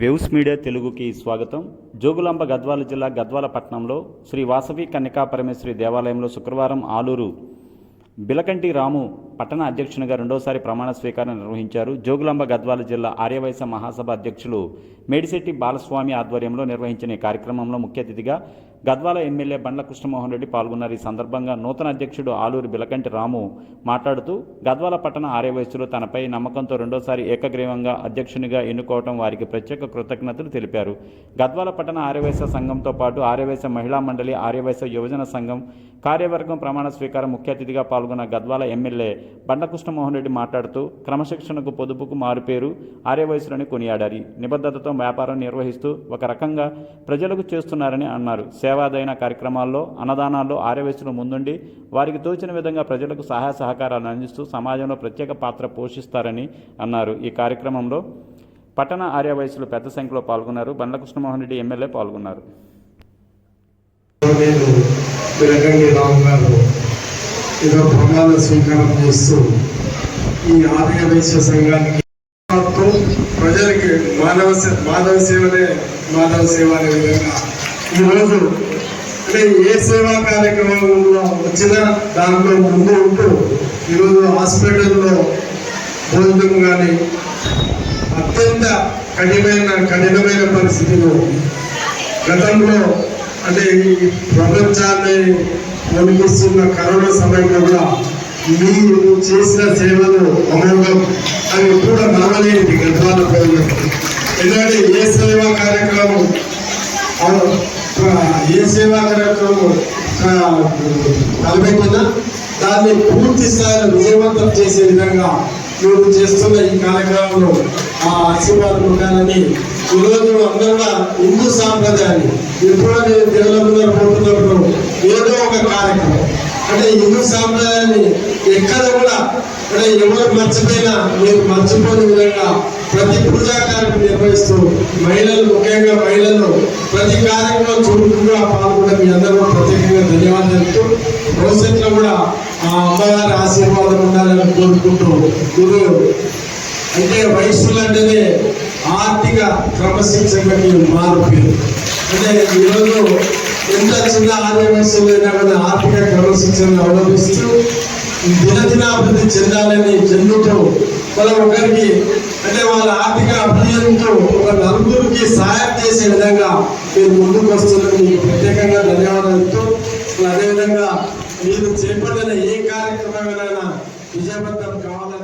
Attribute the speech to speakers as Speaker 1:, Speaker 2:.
Speaker 1: Views media తెలుగుకి స్వాగతం. జోగులాంబ గద్వాల జిల్లా గద్వాల పట్టణంలో శ్రీ వాసవి కన్యకా పరమేశ్వరి దేవాలయంలో శుక్రవారం ఆలూరు బిలకంటి రాము పట్టణ అధ్యక్షునిగా రెండోసారి ప్రమాణ స్వీకారం నిర్వహించారు. జోగులాంబ గద్వాల జిల్లా ఆర్యవైశ్య మహాసభ అధ్యక్షులు మేడిశెట్టి బాలస్వామి ఆధ్వర్యంలో నిర్వహించిన ఈ కార్యక్రమంలో ముఖ్య అతిథిగా గద్వాల ఎమ్మెల్యే బండ్ల కృష్ణమోహన్ రెడ్డి పాల్గొన్నారు. ఈ సందర్భంగా నూతన అధ్యక్షుడు ఆలూరు బిలకంటి రాము మాట్లాడుతూ గద్వాల పట్టణ ఆర్యవయస్సులు తనపై నమ్మకంతో రెండోసారి ఏకగ్రీవంగా అధ్యక్షునిగా ఎన్నుకోవడం వారికి ప్రత్యేక కృతజ్ఞతలు తెలిపారు. గద్వాల పట్టణ ఆర్యవైశ్య సంఘంతో పాటు ఆర్యవైశ్య మహిళా మండలి ఆర్యవైశ్య యువజన సంఘం కార్యవర్గం ప్రమాణ స్వీకారం ముఖ్య అతిథిగా పాల్గొన్న గద్వాల ఎమ్మెల్యే బండకృష్ణమోహన్ రెడ్డి మాట్లాడుతూ క్రమశిక్షణకు పొదుపుకు మారుపేరు ఆర్యవయసులని కొనియాడారు. నిబద్ధతతో వ్యాపారం నిర్వహిస్తూ ఒక రకంగా ప్రజలకు చేస్తున్నారని అన్నారు. సేవాదైన కార్యక్రమాల్లో అన్నదానాల్లో ఆర్యవయసులు ముందుండి వారికి తోచిన విధంగా ప్రజలకు సహాయ సహకారాలు అందిస్తూ సమాజంలో ప్రత్యేక పాత్ర పోషిస్తారని అన్నారు. ఈ కార్యక్రమంలో పట్టణ ఆర్యవయసులు పెద్ద సంఖ్యలో పాల్గొన్నారు. బండ్ల కృష్ణమోహన్ రెడ్డి ఎమ్మెల్యే పాల్గొన్నారు.
Speaker 2: ఏదో ప్రమాద స్వీకారం చేస్తూ ఈ ఆర్య వైశ్య సంఘానికి ప్రజలకి మానవ సే- మానవ సేవనే మానవ సేవ అనే విధంగా ఈరోజు అంటే ఏ సేవా కార్యక్రమంలో వచ్చినా దాంట్లో ముందు ఉంటూ ఈరోజు హాస్పిటల్లో భోజనం కానీ అత్యంత కఠినమైన కఠినమైన పరిస్థితిలో గతంలో అంటే ఈ ప్రపంచాన్ని వణికిస్తున్న కరోనా సమయంలో కూడా మీరు చేసిన సేవలు అమోఘం. అని కూడా నమ్మలేని గద్వాల ప్రజలు ఎందుకంటే ఏ సేవా కార్యక్రమం ఏ సేవా కార్యక్రమం తలపెట్టినా దాన్ని పూర్తి స్థాయిలో విజయవంతం చేసే విధంగా మీరు చేస్తున్న ఈ కార్యక్రమంలో ఆ ఆశీర్వాదం ఉండాలని ఈరోజు అందరూ కూడా హిందూ సాంప్రదాయాన్ని ఎప్పుడో నేను ఒక కార్యక్రమం అంటే హిందూ సాంప్రదాయాన్ని ఎక్కడ కూడా అంటే ఎవరు మర్చిపోయినా మీరు మర్చిపోని విధంగా ప్రతి పూజా కార్యక్రమం నిర్వహిస్తూ మహిళలు ముఖ్యంగా మహిళలు ప్రతి కార్యక్రమం చురుకుగా పాల్గొనడం మీ అందరూ ప్రత్యేకంగా ధన్యవాదాలు చెప్తూ భవిష్యత్తులో కూడా ఆ అమ్మగారి ఆశీర్వాదం ఉండాలని కోరుకుంటూ గురు అంటే వయస్సులు అంటేనే ఆర్థిక క్రమశిక్షణకి మారు పేరు. అంటే ఈరోజు ఎంత చిన్న ఆదాయ వస్తువులు అయినా కూడా ఆర్థిక క్రమశిక్షణను అవలంబిస్తూ దినదినాభివృద్ధి చెందాలని చెందుతూ వాళ్ళ ఒకరికి అంటే వాళ్ళ ఆర్థిక అభివృద్ధితో ఒక నలుగురికి సహాయం చేసే విధంగా మీరు ముందుకు వస్తున్నందుకు మీకు ప్రత్యేకంగా ధన్యవాదాలతో అదేవిధంగా మీరు చేపట్టిన ఏ కార్యక్రమమైనా విజయవంతం కావాలని